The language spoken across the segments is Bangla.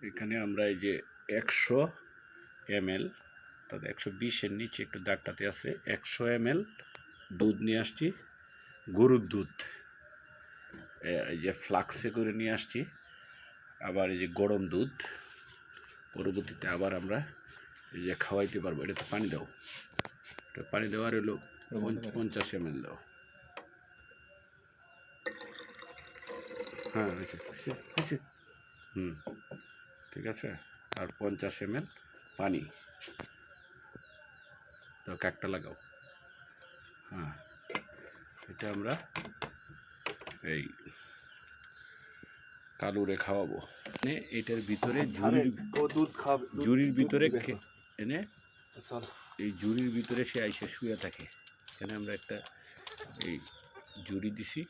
এখানে আমরা এই যে একশো এম এল তাদের একশো বিশের নিচে একটু দাগটাতে আছে, একশো এম এল দুধ নিয়ে আসছি, গরুর দুধ। এই যে ফ্লাক্সে করে নিয়ে আসছি, আবার এই যে গরম দুধ, পরবর্তীতে আবার আমরা এই যে খাওয়াইতে পারব এটাতে পানি দাও। এটা পানি দেওয়ার হলো পঞ্চাশ এম এল দাও। হ্যাঁ হয়েছে। হুম। ঠিক আছে? আর পঞ্চাশ এম এল পানি। তো কাকটা লাগাও। হ্যাঁ এটা আমরা এই কালুরে খাওয়াবো। মানে এটার ভিতরে ঝুড়ির দুধ খাবে দুধ- ঝুড়ির ভিতরে। এনে চল। এই ঝুড়ির ভিতরে সে আইসে শুয়ে থাকে। এখানে আমরা একটা এই ঝুড়ি দিছি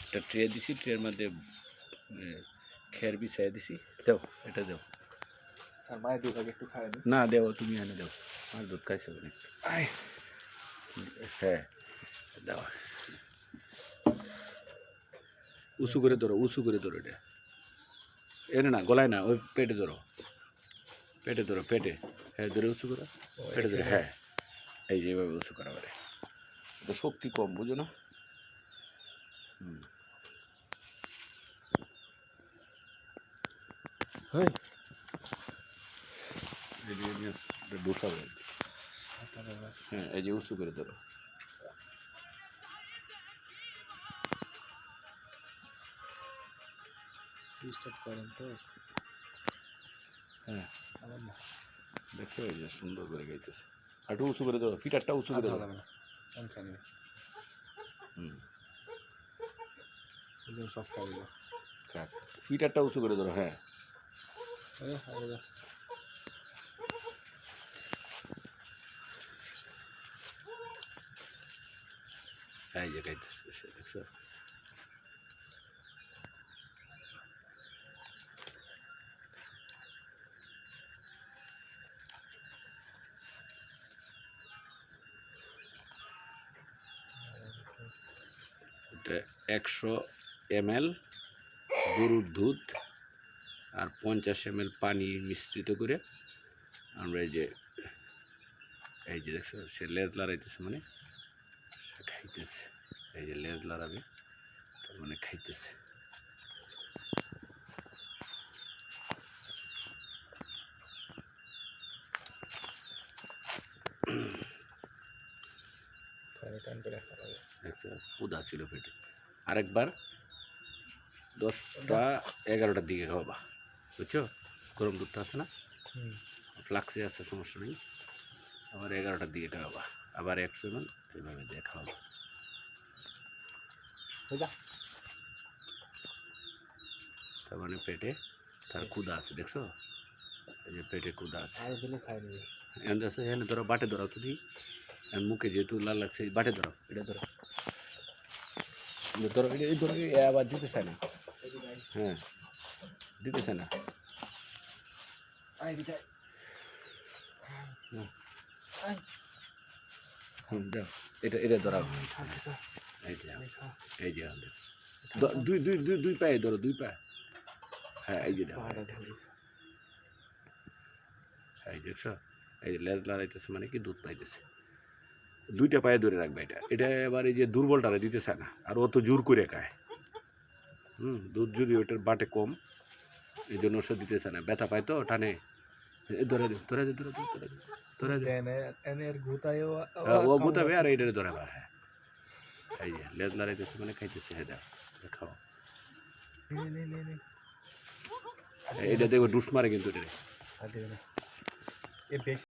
একটা ট্রে দিছি ট্রের মধ্যে খের বিছাই দিছি। দেও এটা দেও। স্যার মায়ের আগে একটু খায় না দেও তুমি এনে দেও। আর দুধ খাইছে অনেক হ্যাঁ দাও। উঁচু করে ধরো উঁচু করে ধরো এটা। এনে না গলায় না ওই পেটে ধরো। পেটে ধরো পেটে। হ্যাঁ ধরে উঁচু করো। পেটে ধরে হ্যাঁ। এই যে এভাবে উঁচু করা পারে শক্তি কম বুঝো না? হুম। হেই এই যে এটা ঢুকাবে হ্যাঁ এই যে উঁচু করে ধরো ডিস্টার্ব করেন তো হ্যাঁ আমার না দেখো এই যে সুন্দর করে গাইতেছে আর একটু উঁচু করে ধরো পিটারটা উঁচু করে ধরো লাগবে না আমি খাই নিবি হুম ওজন সব খাই দিল খাক ফিটারটা উঁচু করে ধরো হ্যাঁ এই যে গাইতেছে দেখছ একশো এম এল গরুর দুধ আর পঞ্চাশ এম পানি মিশ্রিত করে আমরা এই যে এই যে দেখছ সে লেজ লড়াইতেছে মানে সে খাইতেছে। এই যে লেজ লড়াবে তার মানে খাইতেছে। খাওয়া উদা ছিল পেটে। আরেকবার দশটা এগারোটার দিকে খাওয়াবা। বুঝছ? গরম দুধটা আছে না? ফ্লাক্সে আছে সমস্যা নেই। আবার এগারোটার দিকে খাওয়াবা। আবার একশো এমন এইভাবে দিয়ে খাওয়াবা। তার মানে পেটে তার ক্ষুদা আছে দেখছ? এই যে পেটে ক্ষুদা আছে। এখানে আছে এখানে ধরো বাটে ধরো তুমি মুখে যেহেতু লাল লাগছে বাটে ধরো এটা ধরো। ধরো এই ধরো আবার দিতে চায় না। হ্যাঁ। দিতে চায় না এটা এটা ধরাও খা খা এই যে খা এই যে আমাদের দ- দুই দুই দুই দুই পায়ে ধরো দুই পায়ে। হ্যাঁ এই যে দাও পাহাড়া ধরিস এই দেখছ? এই যে লেজ লড়াইতেছে মানে কি? দুধ পাইতেছে। দুইটা পায়ে ধরে রাখবে এটা। এটা এবার এই যে দুর্বলটারে দিতে চায় না। আর অত জোর করে খায়। হুম দুধ যদি ওইটার বাটে কম এই জন্য ওষুধ দিতেছে না। ব্যথা পায় তো টানে। ধরে দিন ধরে দিন ধরে দিন ধরে দিন ধরে দে। এনে এনের ঘুতায়ও হ্যাঁ, ও গুতাবে আর এইটারে ধরাবে হ্যাঁ। এই যে লেজ নাড়াইতেছে মানে খাইতেছে হ্যাঁ দাও খাও। দেখবে ডুস মারে কিন্তু এটা